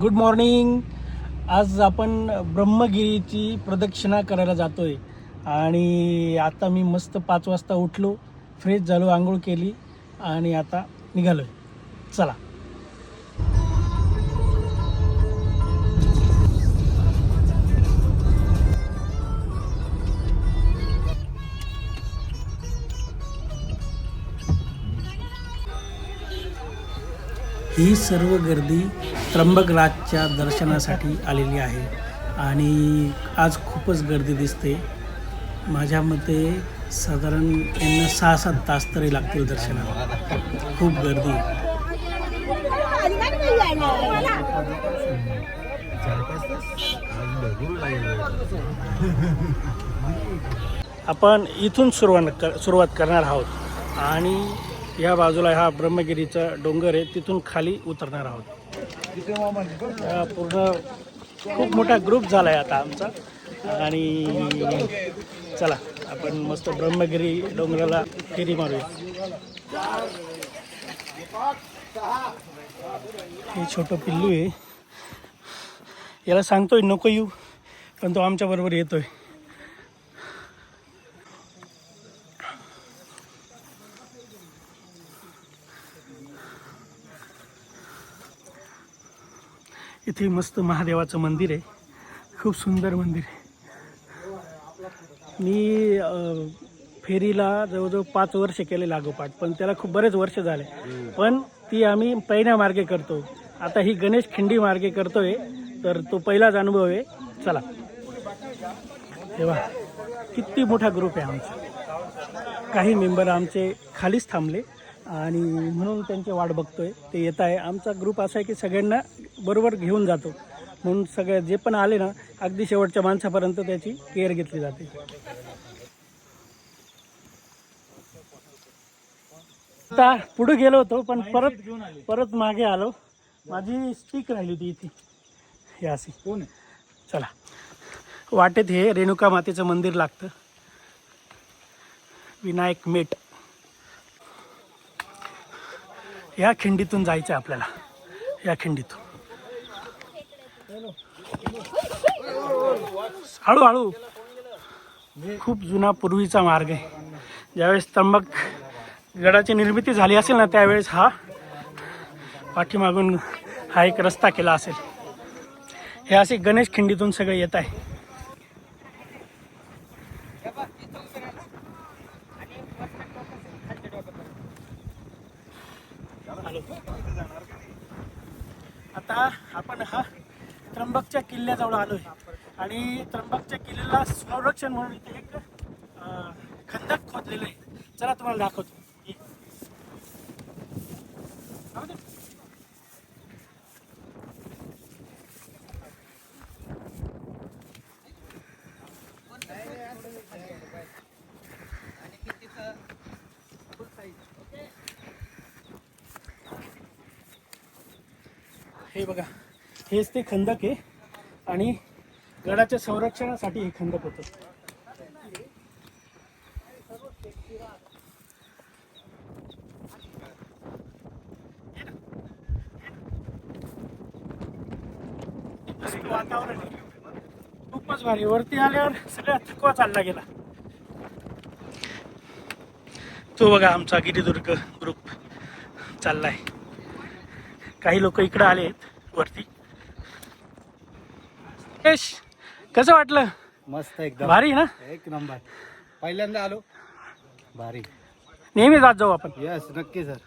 Good morning आज आपण ब्रह्मगिरीची प्रदक्षिणा करायला जातोय. आणि आता मी मस्त पाच वाजता उठलो फ्रेश झालो आंघोळ केली आणि आता निघालोय. चला. ही सर्व गर्दी त्र्यंबकराजच्या दर्शनासाठी आलेली आहे. आणि आज खूपच गर्दी दिसते. माझ्या मते साधारण यांना सहा सात तास तरी लागतील दर्शनाला. खूप गर्दी. आपण इथून सुरुवात कर सुरुवात करणार आहोत. आणि या बाजूला हा ब्रह्मगिरीचा डोंगर आहे. तिथून खाली उतरणार आहोत. हा पूर्ण खूप मोठा ग्रुप झाला आहे आता आमचा. आणि चला आपण मस्त ब्रह्मगिरी डोंगराला फेरी मारूया. हे छोटं पिल्लू आहे. याला सांगतोय नको येऊ पण तो आमच्याबरोबर येतोय. इथे मस्त महादेवाचं मंदिर आहे. खूप सुंदर मंदिर आहे. मी फेरीला जवळजवळ पाच वर्ष केले लागोपाठ पण त्याला खूप बरेच वर्ष झाले. पण ती आम्ही पहिल्या मार्गे करतो. आता ही गणेश खिंडी मार्गे करतोय तर तो पहिलाच अनुभव आहे. चला. तेव्हा किती मोठा ग्रुप आहे आमचा. काही मेंबर आमचे खालीच थांबले. आणि म्हणून त्यांची वाट बघतोय. ते येत आहे. आमचा ग्रुप असा आहे की सगळ्यांना बरोबर घेऊन जातो. म्हणून सगळे जे पण आले ना अगदी शेवटच्या माणसापर्यंत त्याची केअर घेतली जाते. आता पुढे गेलो होतो पण परत परत मागे आलो. माझी स्टिक राहिली होती इथे. हे कोण चला. वाटेत हे रेणुका मातेचं मंदिर लागतं. विनायक मेट. या खिंडीतून जायचं आहे आपल्याला. या खिंडीतून. हळूहळू खूप जुना पूर्वीचा मार्ग आहे. ज्यावेळेस त्र्यंबक गडाची निर्मिती झाली असेल ना त्यावेळेस हा पाठीमागून हा एक रस्ता केला असेल. हे असे गणेश खिंडीतून सगळे येत आहे. आता आपण हा त्र्यंबकच्या किल्ल्याजवळ आलो आहे आणि त्र्यंबकच्या किल्ल्याला संरक्षण म्हणून इथे एक खंदक खोदलेलं आहे. चला तुम्हाला दाखवतो. हे बघा हेच ते खंदक आहे. आणि गडाच्या संरक्षणासाठी हे खंदक होतं. वातावरण आहे. खूपच भारी. वरती आल्यावर सगळा थकवा चालला गेला. तो बघा आमचा गिरिदुर्ग ग्रुप चाललाय. काही लोक इकडे आले आहेत वरती. यश कसं वाटलं? मस्त एकदम. भारी ना? एक नंबर. पहिल्यांदा आलो. भारी. नेहमी जात जाऊ आपण. यस नक्की सर.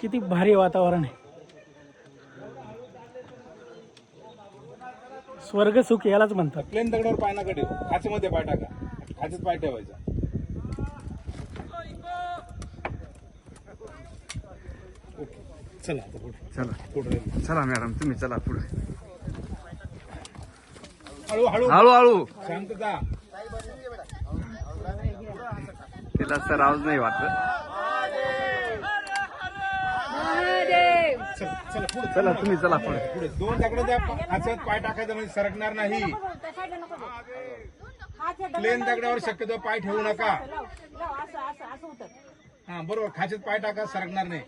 किती भारी वातावरण आहे. स्वर्ग सुख यालाच म्हणतात. प्लेन दगडावर पाय नका ठेवू खाचेमध्ये पाय टाका. खाचेत पाय ठेवायचा. चला आता पुढे. चला. पुढे चला मॅडम तुम्ही चला पुढे. हळू हळू. हळूहळू शांतता. तिला सर आवाज नाही वाटत. चल चला पुढे. चला तुम्ही चला पुढे. पुढे. दोन दगड त्या खाचेत पाय टाकायचा म्हणजे सरकणार नाही. प्लेन दगडावर शक्यतो पाय ठेवू नका. असं असं असं हा बरोबर. खाचेत पाय टाका सरकणार नाही.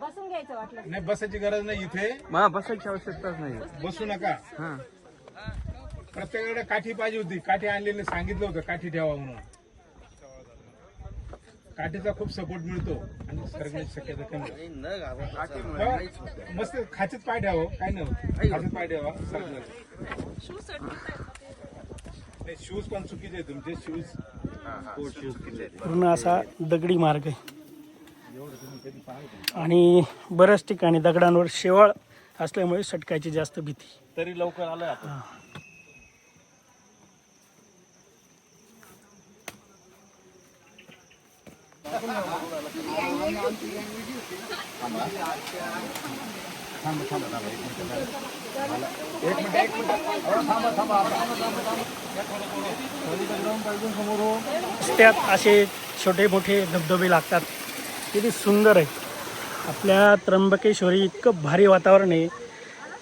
बसून घ्यायचं वाटलं. नाही बसायची गरज नाही इथे. मला बसायची आवश्यकताच नाही. बसू नका. हा. प्रत्येकाकडे काठी पाहिजे होती. काठी आणलेली सांगितलं होतं काठी ठेवा म्हणून. काठीचा खूप सपोर्ट मिळतो आणि शक्यता कमी. हो, मस्त खाचीत पाय ठेवा काय नाही. खाचीत पाय ठेवा नाही. शूज पण चुकीचे आहे तुमचे. शूज पूर्ण असा दगडी मार्ग आहे. आणि बऱ्याच ठिकाणी दगडांवर शेवाळ असल्यामुळे सटकायची जास्त भीती. तरी लवकर आपण. रस्त्यात असे छोटे मोठे धबधबे लागतात. किती सुंदर आहे. आपल्या त्र्यंबकेश्वरी इतकं भारी वातावरण आहे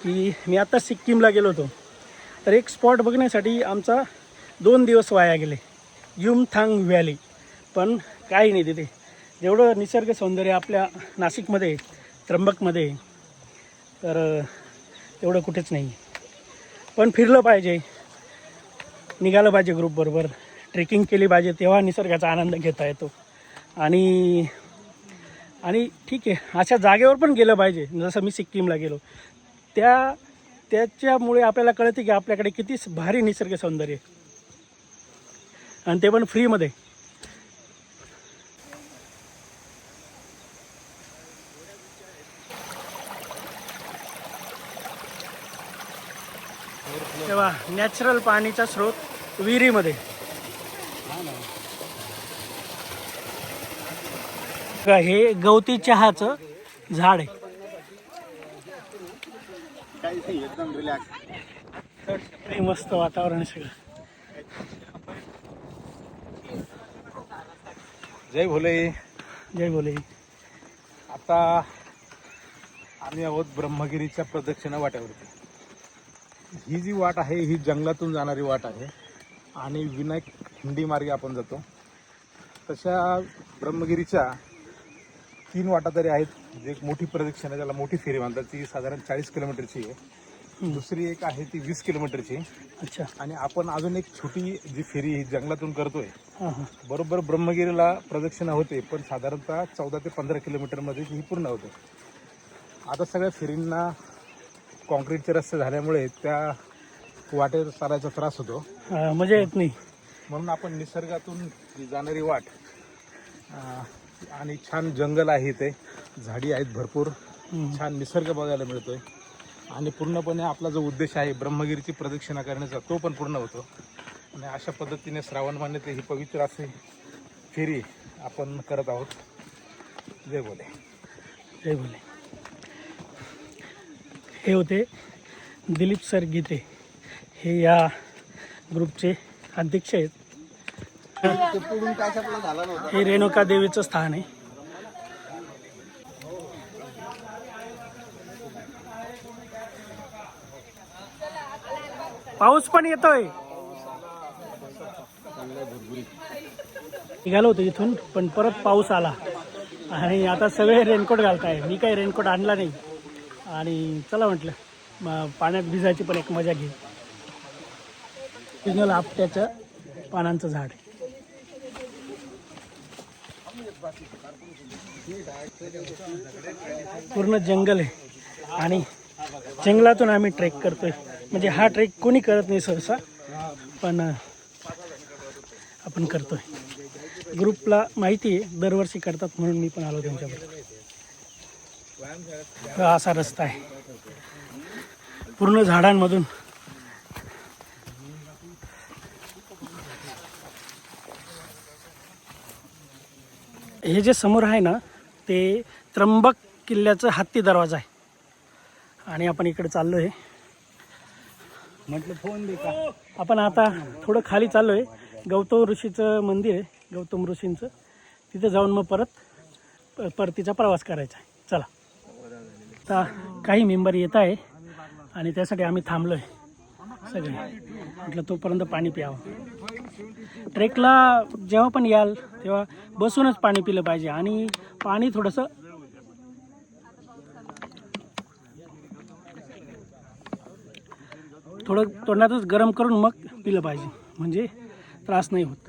की मी आता सिक्कीमला गेलो होतो. तर एक स्पॉट बघण्यासाठी आमचा दोन दिवस वाया गेले. युमथांग व्हॅली. पण काही नाही तिथे. जेवढं निसर्ग सौंदर्य आपल्या नाशिकमध्ये त्र्यंबकमध्ये तर तेवढं कुठेच नाही. पण फिरलं पाहिजे. निघालं पाहिजे ग्रुपबरोबर ट्रेकिंग केली पाहिजे तेव्हा निसर्गाचा आनंद घेता येतो. आणि आणि ठीक आहे अशा जागेवर पण गेलं पाहिजे. जसं मी सिक्कीमला गेलो. त्या त्याच्यामुळे आपल्याला कळते की आपल्याकडे किती भारी निसर्ग सौंदर्य आहे. आणि ते पण फ्रीमध्ये. तेव्हा नॅचरल पाणीचा स्रोत विहिरीमध्ये. हे गवती चहाचं झाड आहे. एकदम रिलॅक्स मस्त वातावरण सगळं. जय भोले. जय बोले आता आम्ही आहोत ब्रह्मगिरीच्या प्रदक्षिणा वाट्यावरती. ही जी वाट आहे ही जंगलातून जाणारी वाट आहे आणि विनायक हिंडी मार्गे आपण जातो. तशा ब्रह्मगिरीच्या तीन वाटा तरी आहेत. जी एक मोठी प्रदक्षिणा आहे, त्याला मोठी फेरी म्हणतात ती साधारण चाळीस किलोमीटरची आहे. दुसरी एक आहे ती वीस किलोमीटरची. अच्छा. आणि आपण अजून एक छोटी जी फेरी ही जंगलातून करतोय. बरोबर ब्रह्मगिरीला प्रदक्षिणा होते पण साधारणतः चौदा ते पंधरा किलोमीटरमध्ये ही पूर्ण होते. आता सगळ्या फेरींना कॉन्क्रीटचे रस्ते झाल्यामुळे त्या वाटेवर चालायचा त्रास होतो. मजा येत नाही. म्हणून आपण निसर्गातून जाणारी वाट आणि छान जंगल आहे इथे. झाडी आहेत भरपूर. छान निसर्ग बघायला मिळतोय. आणि पूर्णपणे आपला जो उद्देश आहे ब्रह्मगिरीची प्रदक्षिणा करण्याचा तो पण पूर्ण होतो. आणि अशा पद्धतीने श्रावण मान्यते ही पवित्र असे फेरी आपण करत आहोत. जय बोले. जय बोले. हे होते दिलीप सर गीते. हे या ग्रुपचे अध्यक्ष आहेत. हे रेणुका देवीचं स्थान आहे. पाऊस पण येतोय. निघालो होतो इथून पण परत पाऊस आला. आणि आता सगळे रेनकोट घालताय. मी काही रेनकोट आणला नाही. आणि चला म्हटलं पाण्यात भिजायची पण एक मजा घे सिग्नल आपट्याचं पानांचं झाड आहे. पूर्ण जंगल आहे. आणि जंगलातून आम्ही ट्रेक करतोय. म्हणजे हा ट्रेक कोणी करत नाही सहसा पण आपण करतोय. ग्रुपला माहिती आहे दरवर्षी करतात म्हणून मी पण आलो त्यांच्याबरोबर. असा रस्ता आहे. पूर्ण झाडांमधून हे जे समोर आहे ना ते त्र्यंबक किल्ल्याचं हत्ती दरवाजा आहे. आणि आपण इकडे चाललो आहे म्हटलं फोन दे का? आपण आता थोडं खाली चाललो आहे गौतम ऋषीचं मंदिर आहे गौतम ऋषींचं. तिथे जाऊन मग परत परतीचा प्रवास करायचा आहे. चला. आता काही मेंबर येत आहे आणि त्यासाठी आम्ही थांबलो आहे सगळे. म्हटलं तोपर्यंत पाणी प्यावं. ट्रेकला जेव्हा पण याल तेव्हा बसूनच पाणी पिलं पाहिजे आणि पाणी थोडंसं थोडं तोंडातच गरम करून मग पिलं पाहिजे. म्हणजे त्रास नाही होत.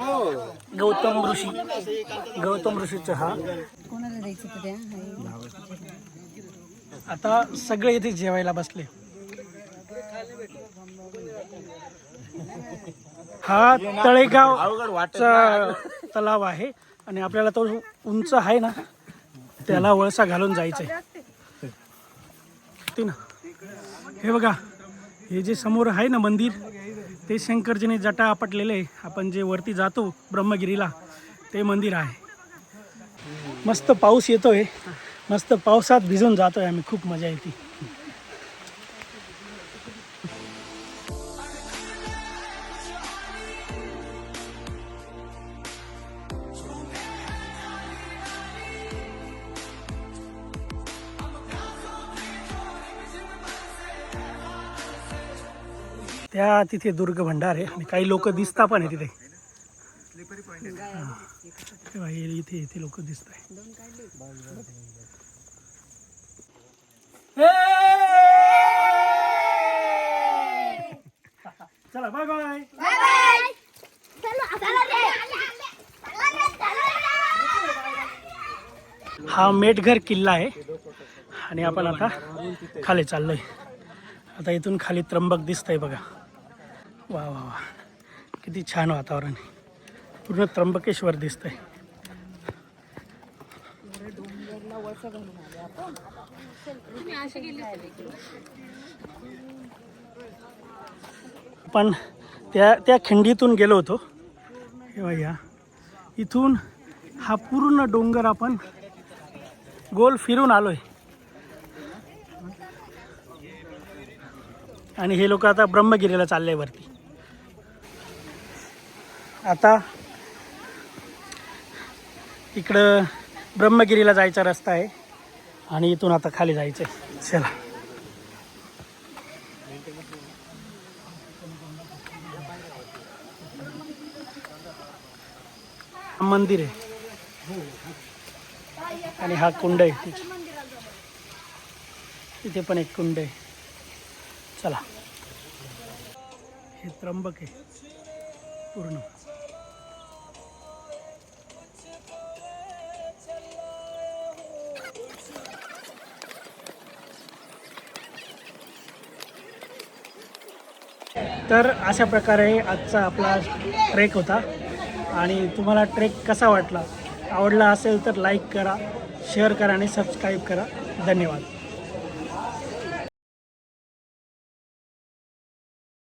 गौतम ऋषी. गौतम हा. कोणाला द्यायचं द्या. हाय. आता सगळे इथे जेवायला बसले. हा तळेगाव तलाव आहे आणि आपल्याला तो उंच आहे ना त्याला वळसा घालून जायचंय. ते ना. हे बघा हे जे समोर आहे ना मंदिर ते शंकरजीने जटा आपटलेले. आपण जे वरती जातो ब्रह्मगिरीला ते मंदिर आहे. मस्त पाऊस येतोय. मस्त पावसात भिजून जातोय आम्ही. खूप मजा येते. त्या तिथे दुर्ग भंडार आहे. आणि काही लोक दिसता पण आहे तिथे. इथे इथे लोक दिसत आहे. चला बाय बाय हा मेटघर किल्ला आहे. आणि आपण आता खाली चाललोय. आता इथून खाली त्र्यंबक दिसतंय बघा. वा वा वा. किती छान वातावरण आहे. पूर्ण त्र्यंबकेश्वर दिसतंय. पण त्या त्या खिंडीतून गेलो होतो. हे या. इथून हा पूर्ण डोंगर आपण गोल फिरून आलोय. आणि हे लोक आता ब्रह्मगिरीला चालले वरती. आता इकडं ब्रह्मगिरीला जायचा रस्ता आहे आणि इथून आता खाली जायचं आहे चला. मंदिर आहे. आणि हा कुंड आहे. तिथे तिथे पण एक कुंड आहे. चला. हे त्र्यंबक आहे. पूर्ण. तर अशा प्रकारे आजचा आपला ट्रेक होता. आणि तुम्हाला ट्रेक कसा वाटला आवडला असेल तर लाईक करा शेअर करा आणि सबस्क्राईब करा. धन्यवाद.